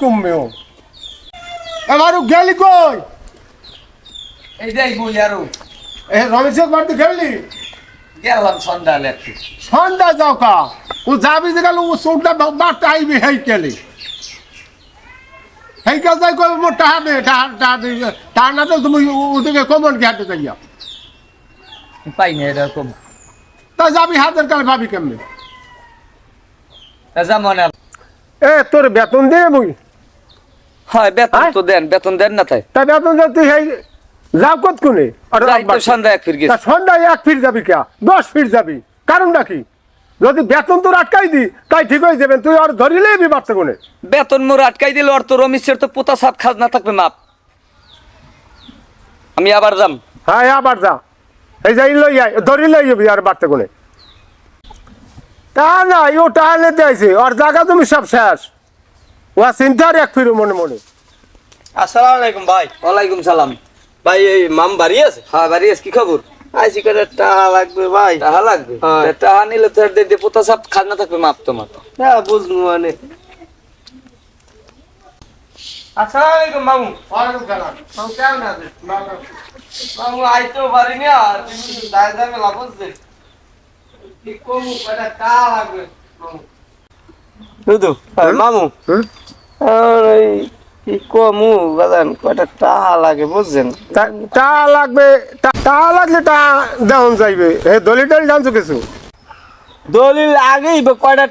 কমবেও এবারও গেলি কই? এই যাই বই আরও। এ রমেশের বাড়িতে গেলি? গেলাম সন্ধ্যা একটু। সন্ধ্যা যাও কা। ও যাবি যে গেল ও চোখটা বাড়তে আইবি হেই কেলে। হেই কাজ যাই কই মোর টাহা দে টাহা টাহা টাহা না দিলে তুমি ওদিকে কমন কি যাইয়া। পাই না এরকম তা যাবি হাতের কালে ভাবি কেমনি? যেমন এ তোর বেতন দে মুই। হয় বেতন তো দেন বেতন দেন না তাই। তা বেতন দে তুই হেই যাও কত কোনে সন্ধ্যা এক ফির গেছে। সন্ধ্যায় এক ফিট যাবি কে? দশ ফিট যাবি। কারণটা কি? যদি বেতন তোর আটকাই দি তাই ঠিক হয়ে যাবেন তুই আর ধরিলেই বি বাড়তে কোনে বেতন মোর আটকাই দিল আর তো রমিসের তো পোতা সাপ খাজ না থাকবে মাপ। আমি আবার যাম। হ্যাঁ আবার যা। এই যাই লই আয় ধরি লই যাবি আর বাড়তে কোনে তা না ও নিতে আইছে আর জায়গা তুমি সব শেষ। ও চিন্তা আর এক ফিরো মনে মনে। আসসালামু আলাইকুম ভাই। ওয়ালাইকুম সালাম। ভাই এই মাম বাড়ি আছে? হ্যাঁ বাড়ি আস কি খবর? আইসি করে টাকা লাগবে ভাই। টাহা লাগবে? হ্যাঁ। টাহা নিলে তো দে- দে পোতা সাপ খাজ না থাকবে মাপ তোমার। হ্যাঁ বুঝব মানে। আসসালামু আলাইকুম মামু কেমন আছেন? মামু আইতেও পারিনি আর দায় দায় মেলা বুঝছে কি কমু কয়টা টাকা লাগবে? মামু। দুদু মামু? হুম? কি কমু বাজান কয়টা লাগে বুঝছেন? লাগবে লাগলে যাইবে। হে দলি টলি জানছো কিছু? দলিল আগেই বা কয়টা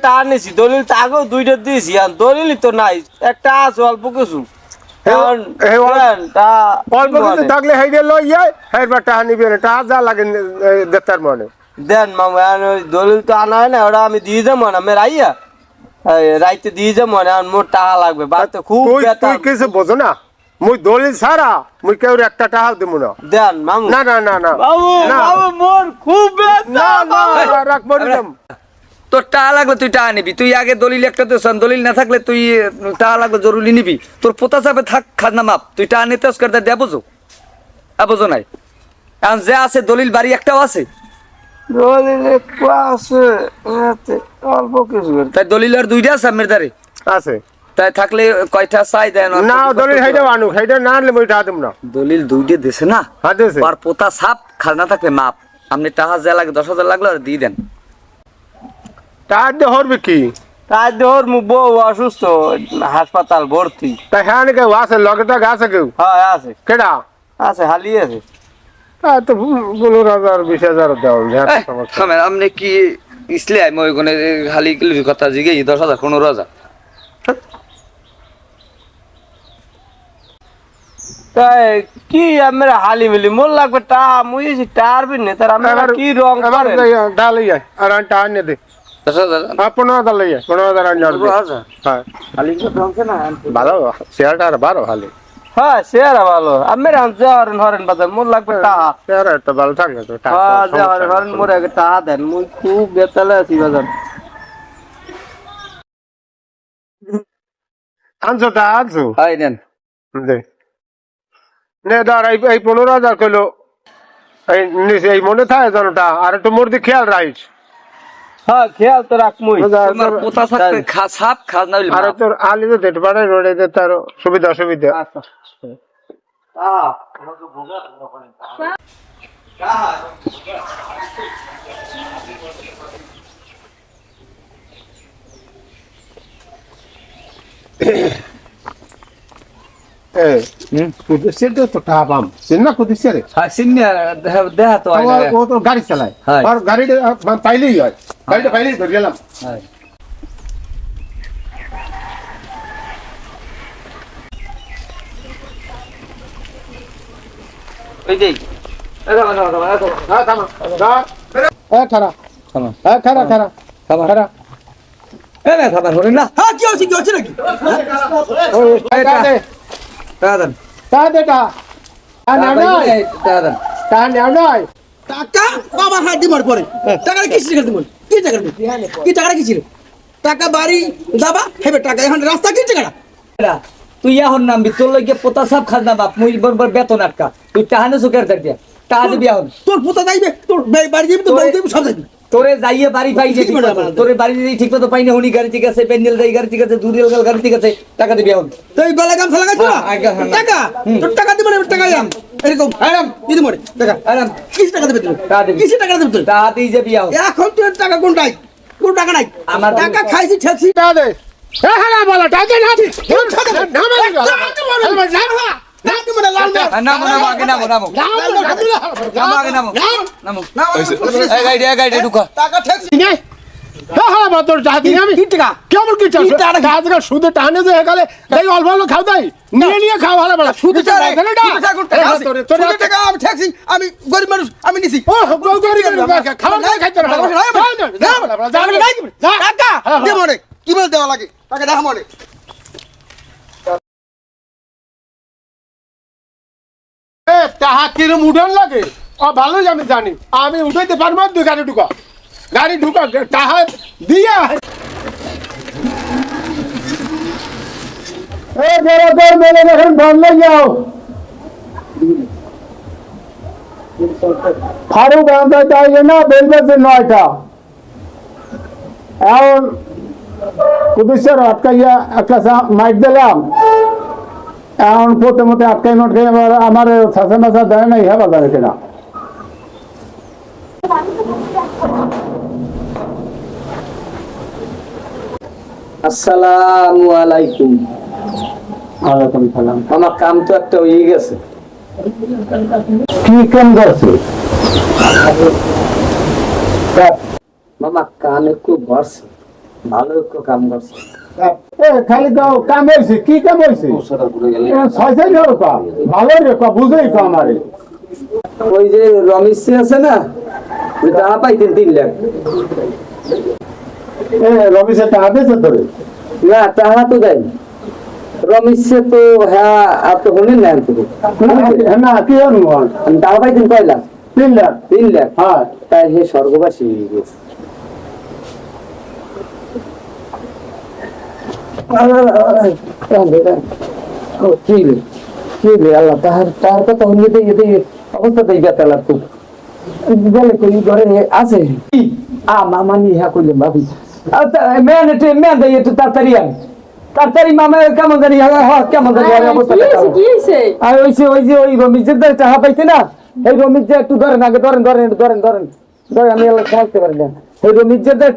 দলিল তো আগেও দুইটা দিয়েছি আর দলিলই তো নাই। একটা আছে অল্প কিছু। এখন এ অল- দেন, তা অল্প কিছু থাকলে হেইডে লই যায় হেরবার টাকা নিবি না টাকা যা লাগে দেতার মনে। দেন মামা দলিল তো আনা হয় না ওটা আমি দিয়ে যাব না রাইয়া এই রাইতে দিয়ে যাব না এখন মোট টাকা লাগবে বাড়িতে খুব তুই কিছু বোঝো না? মুই দলিল ছাড়া মুই কেউ একটা টাকা দিব না। দেন মামু। না না না না। বাবু বাবু মোর খুব না ব্যথা না রাখ মরে তোর টাকা লাগলে তুই টাকা নিবি। তুই আগে দলিল একটা তো দলিল না থাকলে তুই টাকা লাগলে জরুরি নিবি। তোর পোতা চাপে থাক খাজনা মাপ। তুই টাকা নিতে করে দেয়া বোঝো। বুঝো নাই। এখন যে আছে দলিল বাড়ি একটাও আছে। দলিল একটু আছে অল্প কিছু তাই দলিল আর দুইটা আছে আমের দ্বারে? আছে। তাই থাকলে কয়টা চাই দেয় না না দলিল হেইডে আনুক হেইডে না আনলে মুই টাকা দিব না। দলিল দুইটা দেশে না? হ্যাঁ দিয়েছে আর পোতা সাপ খাজনা থাকবে মাপ। আপনি টাকা যা লাগে দশ হাজার লাগল আর দিয়ে দেন। টাকা দিয়ে হরবে কি? তাই দেহর মু বউ অসুস্থ হাসপাতাল ভর্তি। তাই হ্যাঁ আছে লগে টাকা আছে কেউ? হ্যাঁ আছে। কেডা? আছে হালি আছে। তা তো পনেরো হাজার বিশ হাজার দেওয়া থামেন, আপনি কি ইসলে আমি ওইখানে খালি কিলোর কথা জিগে দশ হাজার পনেরো হাজার? তাই কি আমরা হালি মিলি মোর লাগবে টা মুই এসে টার বিনে তার আমরা কি রং? ডাল আর দে। হ্যাঁ পনেরো হাজার লইয়া পনেরো হাজার আনি পনেরো হাজার? হ্যাঁ। খালি রংছে না ভালো শেয়ারটা আর বারো ভালো হ্যাঁ ভালো। আমি হরেন হরেন বাজার মোর লাগবে টা ভালো তো হ্যাঁ যে হরেন হরেন নেই। মোর আগে টা দেন মুই খুব বেতালে আছি বাজার আনছো টাকা আনছো? হাই নেন। দে। নে এই এই পনেরো হাজার কইলো। এই এই মনে থাকে জনটা আর একটু মূর্তি খেয়াল রাখিস। হ্যাঁ খেয়াল তো রাখ মুই তোমার পোতা থাকবে খা সাপ খাজ না হইলে আর। তোর আলি তো যেতে পারে রোডে যে তার সুবিধা অসুবিধা। আচ্ছা। আহ এ কুদিসের তো টাকা পাম সিনেমা কুদিসের হ্যাঁ সিন্নি দেহা- দেহা তো হয় না রে। ও তো গাড়ি চালায়। হ্যাঁ। আর গাড়িটা আহ, পাইলেই হয়। গাড়িটা পাইলেই ধরে গেলাম। হ্যাঁ। ওই যে হ্যাঁ হ্যাঁ। হ্যাঁ এ না খাবার হ্যাঁ কি হচ্ছে কি হচ্ছে নাকি? টাকা দেন দে দেন নেও হাত দিবার পরে। টাকাটা কি ছিল তোমার কি টাকা কি টাকাটা কি ছিল টাকা বাড়ি যাবা হেবে টাকা। এখন রাস্তা কি টাকাটা? তুই এখন নামবি তোর লইগে পোতা সাপ খাজ না বাপ মুই বরবার বেতন আটকা। তুই টাহানে সুখের দেখ দিয়া টাকা দিবি এখন। তোর পোতা যাইবে তোর বাড়ি যাবি তোর বাড়ি যাবি সব যাবি তোরে যাইয়ে বাড়ি পাই যে। তোরে বাড়ি যদি ঠিক মতো পাই না হুনি গাড়ি ঠিক আছে প্যান্ডেল যাই গাড়ি ঠিক আছে দুরিয়াল গাড়ি ঠিক আছে টাকা দিবি এখন। তো এই গলা হ্যাঁ, আগে, হ্যাঁ, টাকা? তোর টাকা দিবো না টাকা যাম এরকম। আরাম। দিদি মরে টাকা। আরাম। কিস টাকা দেবে তুমি টাকা দিবি। কিসে টাকা দেবে তুই? টাকা দিয়ে যাবি এখন এখন তোর টাকা কোনটাই? কোন টাকা নাই। আমার টাকা খাইছি ঠেকছি টাকা দে। এ হ্যাঁ বলা টাকা দে না দি। না না না না সুদে টানে যে গেলে তাই অল্প অল্প খাও তাই নিয়ে নিয়ে খাও ভালো বেলা সুদে আমি গরিব মানুষ আমি নিছি কি বল দেওয়া লাগে? টাকা দেখা মনে। তাহা কিরম উঠান লাগে? ও ভালোই আমি জানি। আমি উঠাইতে পারব তুই গাড়ি ঢুকা। গাড়ি ঢুকা, তাহা দিয়া মেলে দেখেন বন্ধ যাও ফারুক নয়টা। এখন পুলিশের আটকাইয়া একটা মাইক দিলাম। এখন মধ্যে আটকাই নটকাই আমার আমার শাসা মাসা দেয় না ইহা বাজারে কিনা আসসালামু আলাইকুম। ওয়ালাইকুম সালাম। আমার কাম তো একটা হয়ে গেছে। কি কেন করছে? মামা কাম একটু ভরছে ভালো কাম করছে। খালি তো কাম হয়েছে কি কাম হয়েছে ছয় ভালো রে কা বুঝেই তো আমারে। ওই যে রমেশ আছে না ওই টাকা পাইতেন তিন লাখ। এ টাকা দিয়েছে তোরে? না টাকা তো দেয় রমেশ তো হ্যাঁ হলেন না তো না কি টাকা পাইতেন কয় লাখ? তিন লাখ। তিন লাখ। হ্যাঁ। তাই হে স্বর্গবাসী গেছে। জানি আর ওই যে ওই যে পাইতে না রমিজ একটু ধরেন আগে ধরেন ধরেন পারি না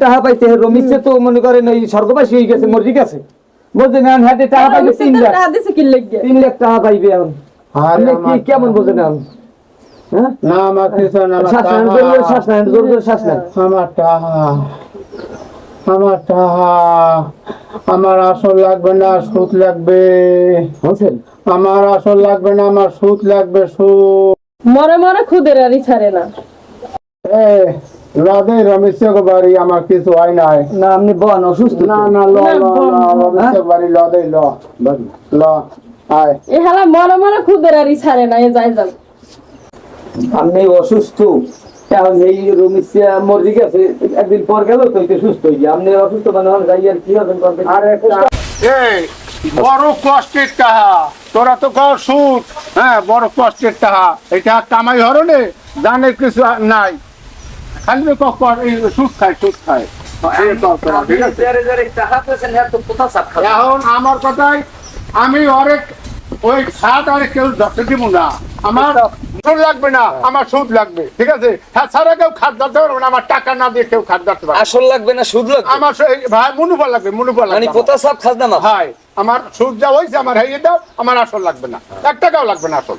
টাকা রমিজ তো মনে করেন ওই স্বর্গবাসী হয়ে গেছে মরি গেছে। বলছেন না হাতে টাকা পাইবে তিন লাখ। টাকা দিছে কি লাগবে তিন লাখ টাকা পাইবে এখন। আরে কি আমার- কেমন বোঝেন এখন হ্যাঁ? না আমার কিছু না আমার জোর জোর শ্বাস নেন জোর জোর শ্বাস নেন। আমার টাকা আমার টাকা আমার আসল লাগবে না সুদ লাগবে। বুঝছেন আমার আসল লাগবে না আমার সুদ লাগবে সুদ। মরে মরে খুদের আরি ছাড়ে না। রাধে রমেশের বাড়ি আমার কিছু হয় নাই। না আপনি বন অসুস্থ না না ল ল ল রমেশের বাড়ি ল দে ল ল আয়। এ হালা মরে মরে খুদের আরি ছাড়ে না এ যাই যাও আপনি অসুস্থ এখন এই রমিসিয়া মরি গেছে একদিন পর গেল তো একটু সুস্থ হয়ে আপনি অসুস্থ মানে যাই আর কি হবেন করবেন আরে এই বড় কষ্টের টাহা। তোরা তো কর সুদ হ্যাঁ বড় কষ্টের টাহা। এটা কামাই হরণে জানে কিছু আর নাই। খালি তো ক- কর এই সুদ খায় সুদ খায়? এখন আমার কথাই আমি অনেক ওই খাত আর কেউ ধরতে দিব না। আমার সুদ লাগবে না আমার সুদ লাগবে ঠিক আছে? হ্যাঁ ছাড়া কেউ খাত ধরতে পারবে না আমার টাকা না দিয়ে কেউ খাত ধরতে পারবে আসল লাগবে না সুদ লাগবে? আমার ভাই মুনুফল লাগবে মুনুফল মানে লাগবে আমার। পোতা সাপ খাজনা ভাই আমার সুদ যা হয়েছে আমার হাইয়ে দাও আমার আসল লাগবে না। এক টাকাও লাগবে না আসল।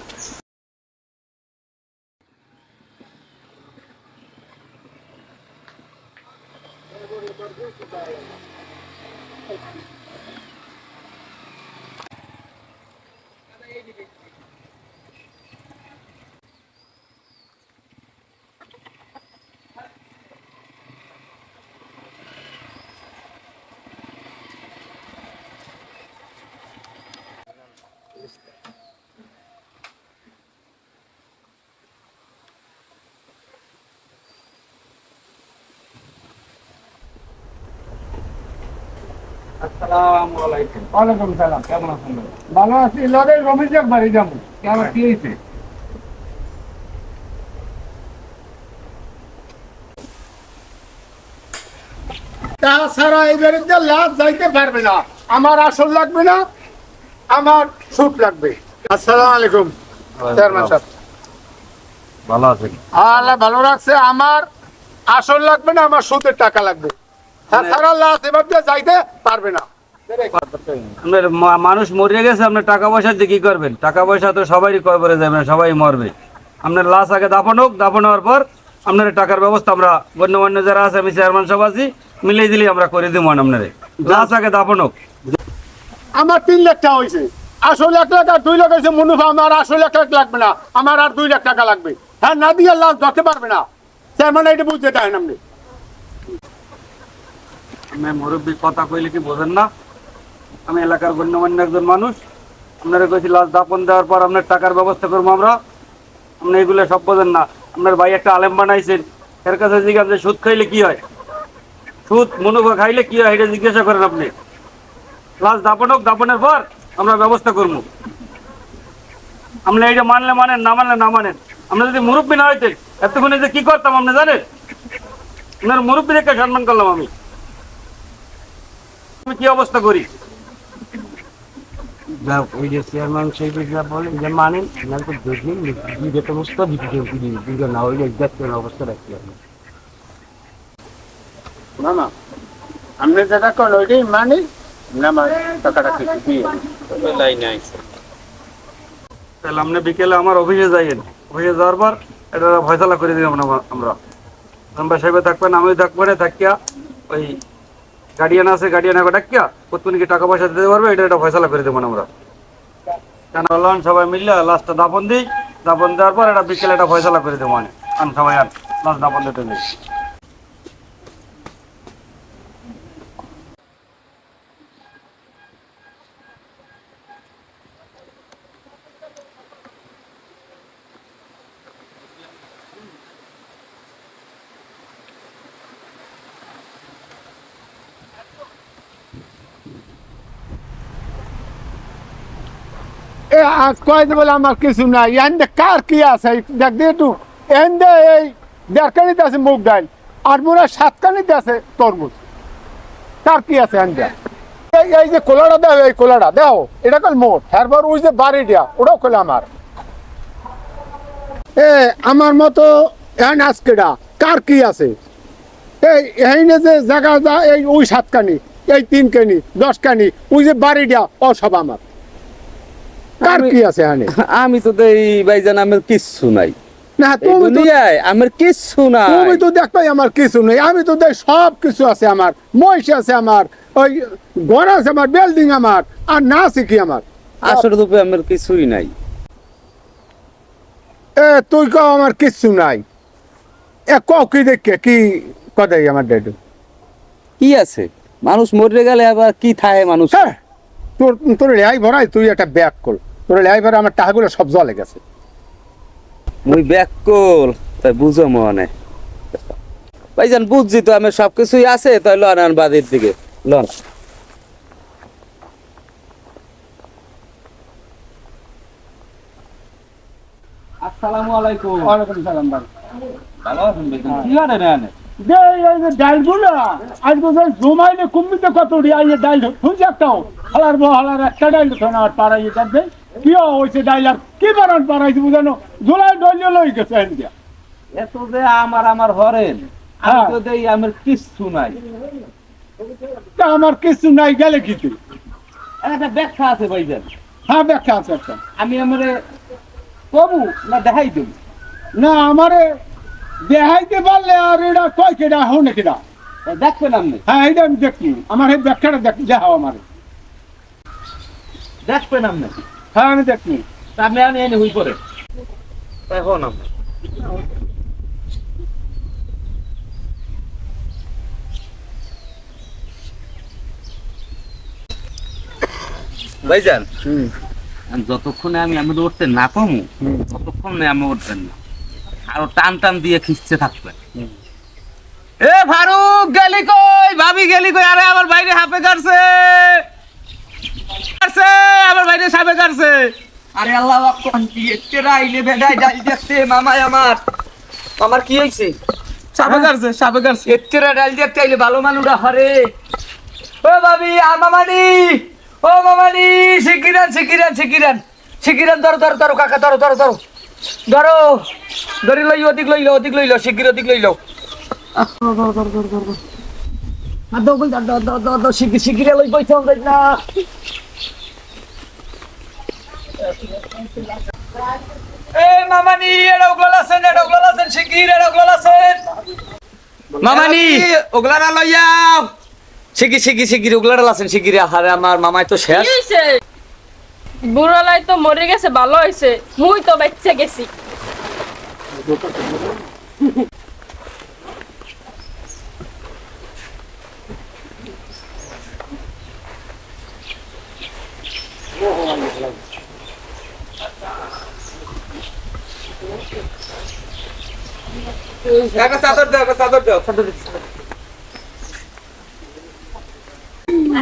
ওয়ালাইকুম সালাম কেমন আছেন? ভালো আছি লড়াই রমেশ বাড়ি যাব। কেমন কি হয়েছে? তাছাড়া এই বিরুদ্ধে লাভ যাইতে পারবে না। আমার আসল লাগবে না আমার সুদ লাগবে। আসসালামু আলাইকুম চেয়ারম্যান সাহেব। ভালো আছেন? আল্লাহ ভালো রাখছে আমার আসল লাগবে না আমার সুদের টাকা লাগবে। তাছাড়া যাইতে পারবে না। আপনার মানুষ মরে গেছে আপনার টাকা পয়সা দিয়ে কি করবেন? টাকা পয়সা তো সবারই কবরে যাবে না সবাই মরবে। আপনার লাশ আগে দাফন হোক দাফন হওয়ার পর আপনার টাকার ব্যবস্থা আমরা গণ্যমান্য যারা আছে আমি চেয়ারম্যান সব আছি মিলিয়ে দিলে আমরা করে দিব আপনার। লাশ আগে দাফন হোক। আমার তিন লাখ টাকা হয়েছে আসল এক লাখ আর দুই লাখ হয়েছে মুনুফা আমার আসল এক লাখ লাগবে না। আমার আর দুই লাখ টাকা লাগবে। হ্যাঁ না দিয়ে লাভ ধরতে পারবে না। চেয়ারম্যান এটা বুঝতে চায় না আপনি। মুরব্বী কথা কইলে কি বোঝেন না? আমি এলাকার গণ্যমান্য একজন মানুষ। আপনারা কইছি, লাশ দাপন দেওয়ার পর আপনার টাকার ব্যবস্থা করব আমরা। আপনি এগুলো সব বোঝেন না। আপনার ভাই একটা আলেম বানাইছেন। এর কাছে জিজ্ঞাসা যে সুদ খাইলে কি হয়? সুদ, মুনুফা খাইলে কি হয় এটা জিজ্ঞাসা করেন আপনি। লাশ দাপন হোক দাপনের পর আমরা ব্যবস্থা করব। আপনি এইটা মানলে মানেন, না মানলে না মানেন। আমরা যদি মুরব্বী না হইতেন, এতক্ষণে যে কি করতাম আপনি জানেন? আপনার মুরব্বী দেখে সম্মান করলাম আমি। আমি কি অবস্থা করি ওই যে চেয়ারম্যান সাহেব যা বলেন যে মানেন না তো দেখলেন বিগত অবস্থা বিগত না হইলে দেখতে অবস্থা রাখতে হবে। না না আপনি যেটা করেন ওইটাই মানি না মানে টাকাটা কিছু দিয়ে? তাহলে আপনি বিকেলে আমার অফিসে যাইয়েন। অফিসে যাওয়ার পর এটা ফয়সলা করে দিলাম আমরা। মেম্বার সাহেবে থাকবেন আমিও থাকব না থাকিয়া ওই গার্ডিয়ান আছে গার্ডিয়ান একবার ডাকিয়া কতক্ষণ কি টাকা পয়সা দিতে পারবে? এটা একটা ফয়সলা করে দেবো আমরা। কেন বললাম? সবাই মিললে লাস্টটা দাপন দিই। দাপন দেওয়ার পর একটা বিকেলে একটা ফয়সলা করে দেবো আমি আন, সবাই আন। লাস্ট দাপন দিতে নেই কয় বলে আমার কিছু নাই। এন্ডে কার কি আছে? দেখ দিয়ে একটু। এন্ডে এই দেড়কানিতে আছে মুগ ডাল, আর মোরা সাতকানিতে আছে তরমুজ। কার কি আছে এন্ডে এই যে কোলাটা দাও, এই কোলাটা দাও। এটা কল মোট। হ্যারবার ওই যে বাড়ি দিয়া ওটাও কলে আমার। এ, আমার মতো এন আজকেটা কার কি আছে? এই এই যে জায়গা এই ওই সাতকানি এই তিন কানি দশ কানি ওই যে দিয়া ও সব আমার। কার কি আছে এখানে? আমি তো এই ভাইজান আমার কিচ্ছু নাই। না তুমি তো আমার কিচ্ছু নাই। তুমি তো দেখবাই আমার কিছু নেই। আমি তো দেখ সব কিছু আছে আমার। মহিষ আছে আমার ওই ঘর আছে আমার বিল্ডিং আমার আর না আছে কি আমার? আসলে তো আমার কিছুই নাই। এ তুই কও আমার কিচ্ছু নাই। এ ক কি দেখে কি কথাই আমার ডেডু? কি আছে? মানুষ মরে গেলে আবার কি থায় মানুষ? হ্যাঁ তোর তোর রেহাই ভরাই তুই একটা ব্যাগ কর তোর রেহাই ভরা আমার টাকাগুলো সব জলে গেছে। মুই ব্যাকল তাই বুঝো মনে। ভাইজান বুঝছি তো আমার সবকিছুই আছে তাই লন আন বাদের দিকে। লন। আসসালামু আলাইকুম। ওয়ালাইকুম সালাম ভাই। ভালো আছেন ভাইজান? কি না আনে? যে এই যে ডালগুলো আজকে যে জমাইলে কুম্বিতে কত রিয়া এই ডাল শুনছি একটাও হালার বউ হালার একটা ডাল আর পাড়াই কি হয়েছে ডাল আর কি বানান পাড়াইছে বুঝানো জুলাই ডলিও লই গেছে ইন্ডিয়া এত যে আমার আমার হরেন আমি হ্যাঁ। তো দেই আমার কিচ্ছু নাই। তা আমার কিছু নাই গেলে কিছু একটা ব্যাখ্যা আছে ভাইজান। হ্যাঁ ব্যাখ্যা আছে একটা। আমি আমারে কবু না দেখাই দেব না আমারে দেখাইতে পারলে আর এটা কয় কেডা হো না কেডা দেখবেন আপনি। হ্যাঁ এটা আমি দেখি আমার এই ব্যাখ্যাটা দেখ দেখাও আমার। দেখবেন আপনি। হ্যাঁ আমি দেখি তা আমি এনে হই পরে। এখন আমরা ভাইজান যতক্ষণে আমি আমি উঠতে না পামু ততক্ষণে আমি উঠবেন না। আরও টান টান দিয়ে খিচতে থাকবেন এ ফারুক গেলি কই? ভাবি গেলি কই? আরে আমার বাইরে হাপে কাটছে। কাটছে আমার বাইরে সাপে কাটছে। আরে আল্লাহ কোন কি এতে রাইলে বেডাই ডাল দেখতে মামাই আমার। আমার কি হইছে? সাপে কাটছে সাপে কাটছে। এত্তরা ডাল দিয়ে চাইলে ভালো মানুষরা হরে ও ভাবি আর মামানি। ও মামানি শিকিরান শিকিরান শিকিরান শিকিরান ধরো ধরো ধরো কাকা ধরো ধরো ধরো। ধরো ধরি লই অধিক লইল অধিক লইল শিগগির অধিক লইল। শিগগিরে লই বইতে হবে না। এ মামানি ওগুলো আছেন ওগুলো আছেন শিগগির ওগুলো আছেন। মামানি! ওগুলা না শিগগির শিগগির শিগগির ওগুলো আছেন শিগগির আরে আমার মামাই তো শেষ। বুড়ালাই তো মরে গেছে, ভালো হইছে। মুই তো বেঁচে গেছি। চাদর দাও চাদর দাও এখন ছোট মামা এখন ওজা মোজা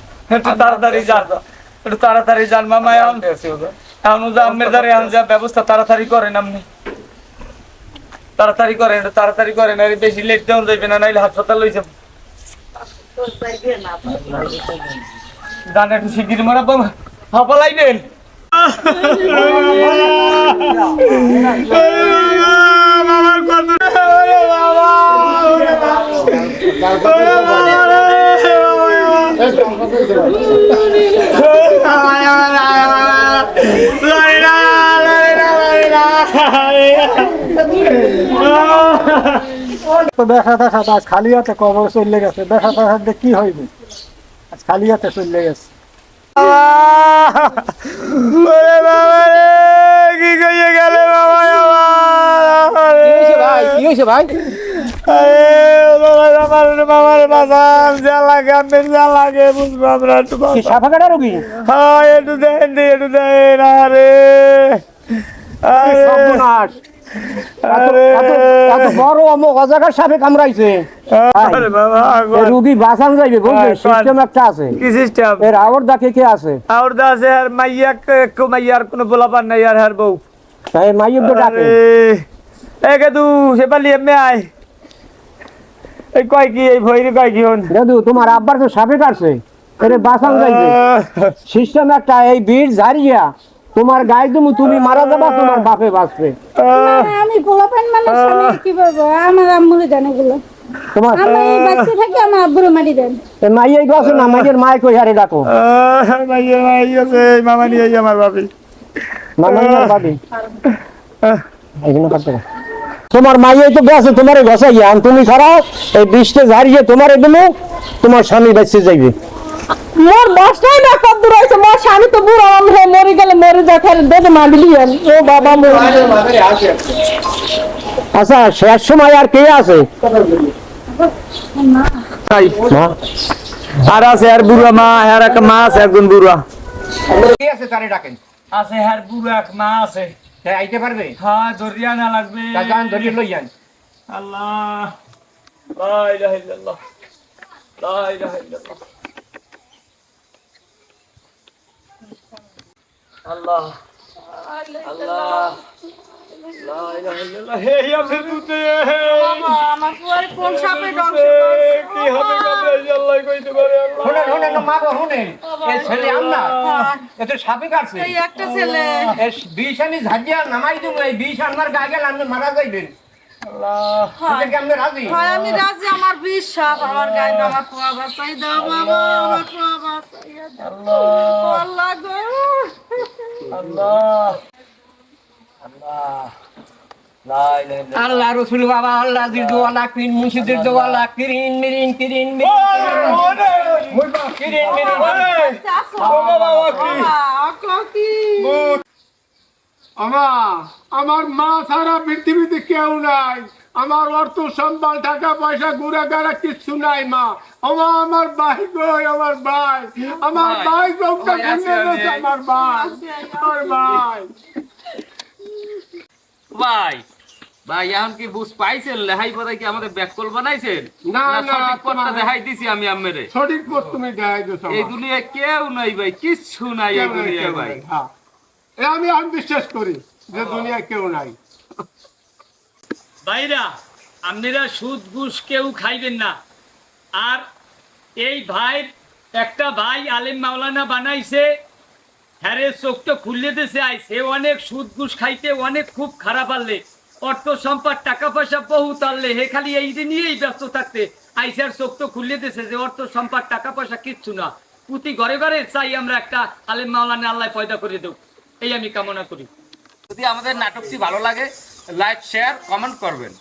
একটু তাড়াতাড়ি যান। একটু তাড়াতাড়ি যান মামা এখন এখন যা আমের দ্বারে এখন যা ব্যবস্থা তাড়াতাড়ি করেন আপনি। তাড়াতাড়ি করেন একটু তাড়াতাড়ি করেন আর বেশি লেট দেওয়া যাইবে না নাইলে হাসপাতাল লই যাব। গান একটু শিগগির মারা হাঁপালাইবেন মামার কত দেখা দেখা আজ খালি হাতে কবর চলে গেছে। দেখা দেখা কি হইবে? আজ খালি হাতে চলে গেছে। কি কইয়ে গেলে বাবা আমার ভাই? কি হয়েছে ভাই? একটু হ্যাঁ দেন দি একটু দেন আরে সর্বনাশ। বড় অমুক অজাগার সাপে কামড়াইছে। আরে বাবা এই রুগী বাঁচান যাইবে বুঝলি? সিস্টেম একটা আছে। কি সিস্টেম এর আওয়ার দাকে কে আছে? আর দাসে আর মাইয়া কো মাইয়ার কোনো বলাবার নাই আর হার বউ। তাই মাইয়ের তো ডাকে। এ সে পালি এমনি আয়। এই কয় কি এই ভৈরি কয় কি হন? দাদু তোমার আব্বার তো সাপে কাটছে। এর বাঁচান যাইবে। সিস্টেম একটা এই বীর ঝাড়িয়া তোমার গায়ে তুমি তুমি মারা যাবা তোমার বাপে বাঁচবে। আমি পোলাপান মানুষ আমি কি বলব? আমার আম্মুরে জানে গুলো তোমার আমি বাচ্চা থাকি আমার আব্বুরে মারি দেন। মাইয়াই গেছে না মাইয়ের মায় কই হারে ডাকো। মাইয়া মাইয়া আছে মামা নিয়ে আই আমার বাপি। মামা আর ভাবি এইগুলো কাটতে তোমার মাইয়াই তো গেছে তোমার আর তুমি খারাপ এই বৃষ্টি ঝাড়িয়ে তোমার দিলে তোমার স্বামী বেঁচে যাইবে। মোর বসটাই না কত দূর হয়েছে মোর স্বামী তো বুড়ো আমি হয়ে মরে গেলে মরে যা খালি দেবে মাগলি ও বাবা মরে আচ্ছা শেষ সময় আর কে আছে? আর আছে আর বুড়া মা আর এক মা আছে একজন বুড়া। কে আছে তারে ডাকেন? আছে আর বুড়া এক মা আছে। আইতে পারবে? হ্যাঁ দরিয়া না লাগবে। যান ধরিয়ে লই যান। আল্লাহ লা ইলাহা ইল্লাল্লাহ। লা ইলাহা ইল্লাল্লাহ। আল্লাহ। আল্লাহ। মারা যাইবেন। হয় আমি রাজি আমার বিষ আমার গায়ে আমার পোয়া বাসাই দাও বাবা আমার পোয়া বাসাই আল্লাহ। আল্লাহ রসুল বাবা আল্লাহ কিন মুর্শিদের দোয়ালা কিরিন মিরিন কিরিন আমার মা ছাড়া পৃথিবীতে কেউ নাই আমার অর্থ সম্বল টাকা পয়সা ঘুরে গাড়া কিচ্ছু নাই মা আমা আমার ভাই কই আমার ভাই। আমার ভাই। চোখটা খুলে গেছে আমার ভাই। আমার ভাই। ভাই ভাই এখন কি বুঝ পাইছেন? লেহাই পরে কি আমাদের ব্যাককল বানাইছেন? না, না, সঠিক পথটা দেখাই দিছি আমি আমেরে সঠিক পথ তুমি দেখাই দিছো এই আমার। দুনিয়ায় কেউ নাই ভাই কিচ্ছু নাই এই দুনিয়ায় ভাই। হ্যাঁ। এ আমি আমি বিশ্বাস করি যে দুনিয়ায় কেউ নাই। ভাইরা আপনারা সুদ ঘুষ কেউ খাইবেন না। আর এই ভাই, একটা ভাই আলেম মাওলানা বানাইছে, হ্যারে চোখটা খুললে দিছে আইছে অনেক সুদ ঘুষ খাইতে অনেক খুব খারাপ আনলে অর্থ সম্পদ, টাকা পয়সা বহুত আনলে হে খালি এই যে নিয়েই ব্যস্ত থাকতে। আইসার চোখ তো খুললে দিছে যে অর্থ সম্পদ, টাকা পয়সা কিচ্ছু না। প্রতি ঘরে ঘরে চাই আমরা একটা আলেম মাওলানা আল্লাহ পয়দা করে দেব এই আমি কামনা করি। যদি আমাদের নাটকটি ভালো লাগে, লাইক, শেয়ার, কমেন্ট করবেন।